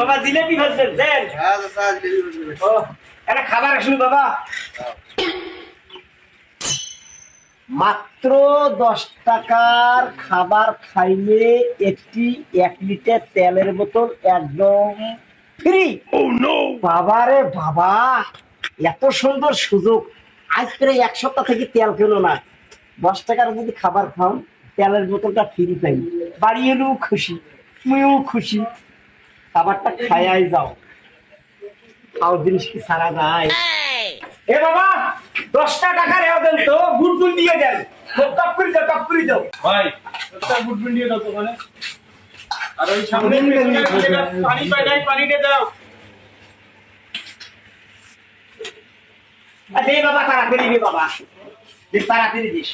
বাবা জিলেপি ভাজবেন দেন। হ্যাঁ ও খাবার আসুন বাবা। মাত্র দশ টাকার খাবার খাইলে একটি এক লিটার তেলের বোতল একদম ফ্রি। বাবারে বাবা এত সুন্দর সুযোগ। আজ প্রায় এক সপ্তাহ থেকে তেল কেন না। দশ টাকার যদি খাবার খাও তেলের বোতলটা ফ্রি পাই। বাড়ি এলেও খুশি তুমিও খুশি। খাবারটা খায়াই যাও। খাও জিনিস কি সারা যায়? এ বাবা দশটা টাকা রেও দেন তো গুড়গুল দিয়ে দেন। টপ করে দাও টপ করে দাও। ভাই একটা গুড দিয়ে দাও তো ওখানে। আর ওই সামনে পানি পাই নাই পানি দিয়ে দাও। আর বাবা তাড়াতাড়ি বাবা। দে তাড়াতাড়ি দিস।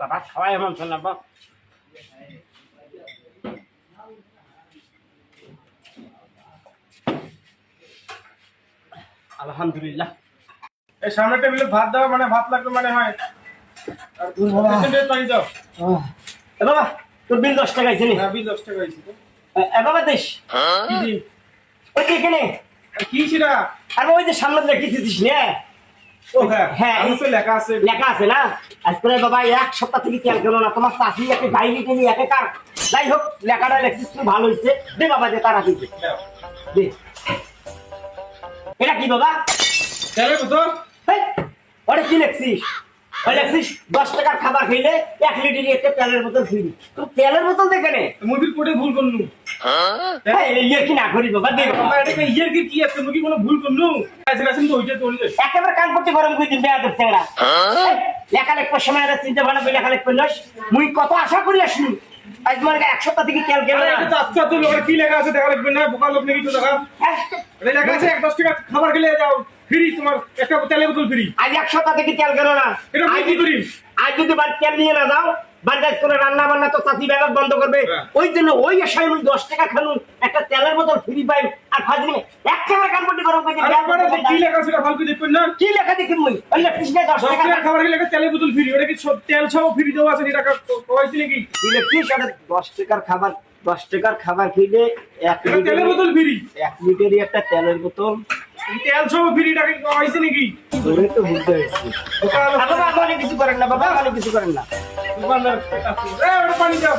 বাবা খাওয়াই এমন না বাবা আলহামদুলিল্লাহ। এই সামনে টেবিলে ভাত দাও মানে ভাত লাগবে মানে হয়। আর দাও। এ বাবা তোর বিল দশ টাকা আছে নি? হ্যাঁ বিল দশ টাকা হয়েছে এ বাবা দেশ। কি দিন? ওই যে এখানে। কি সেটা আর ওই যে সামনে রেখেছিস না? ও হ্যাঁ হ্যাঁ, আমি তো লেখা আছে। লেখা আছে না? আজকে বাবা এক সপ্তাহ থেকে তেল কেন না তোমার চাষি একটা ডাইনি টেনি একাকার যাই হোক লেখাটা লেখছিস তুই ভালো হয়েছে দে বাবা দে তারা দিতে। দে। এটা কি বাবা? ওটা কি লেখছিস? দশ টাকার খাবার এক লিটার একটা তেলের বোতল ফ্রি তো তেলের বোতল দেখে নে মুদির কোটে ভুল করলু। হেই, ইয়ে কি না করি বাবা ইয়ের কি কি আছে? কোনো ভুল করলু? একেবারে কান করতে গরম করে দিন বেয়া দেখছে এরা এই, লেখা লেখবার সময় এরা চিন্তা ভাবনা লেখালেখ করলস মুই কত আশা করি আসলু। আজ এক সপ্তাহ থেকে তেল আচ্ছা লোকের কি লেখা আছে দেখা লাগবে না বোকা লোক নাকি তো দেখা। লেখা আছে এক দশ টাকা খাবার খেলে যাও ফ্রি তোমার একটা তেলের বোতল ফ্রি আজ এক সপ্তাহ থেকে তেল কেন না? এটা কি যদি- করি? আজ যদি বাড়ি তেল নিয়ে না যাও করে রান্না বান্না তো চাষি ব্যাপার বন্ধ করবে। হ্যাঁ। ওই জন্য ওই মুই দশ টাকা খানুন একটা বোতল ফ্রি আর ফাজলি করতে গরম কি লেখা ভালো করে না? কি লেখা মুই? টাকা। টাকা খাবার বোতল ফ্রি ওটা কি তেল সহ ফ্রি দেওয়া আছে এটা ইলেকট্রিক টাকার খাবার দশ টাকার খাবার খেলে এক তেলের বোতল ফ্রি। এক লিটারই একটা তেলের বোতল। তেল সহ ফ্রি এটা কি কয়েছি নাকি? ধরে তো বুঝতে পেরেছি। বাবা আমাকে কিছু করেন না বাবা আমাকে কিছু করেন না। পানি দাও।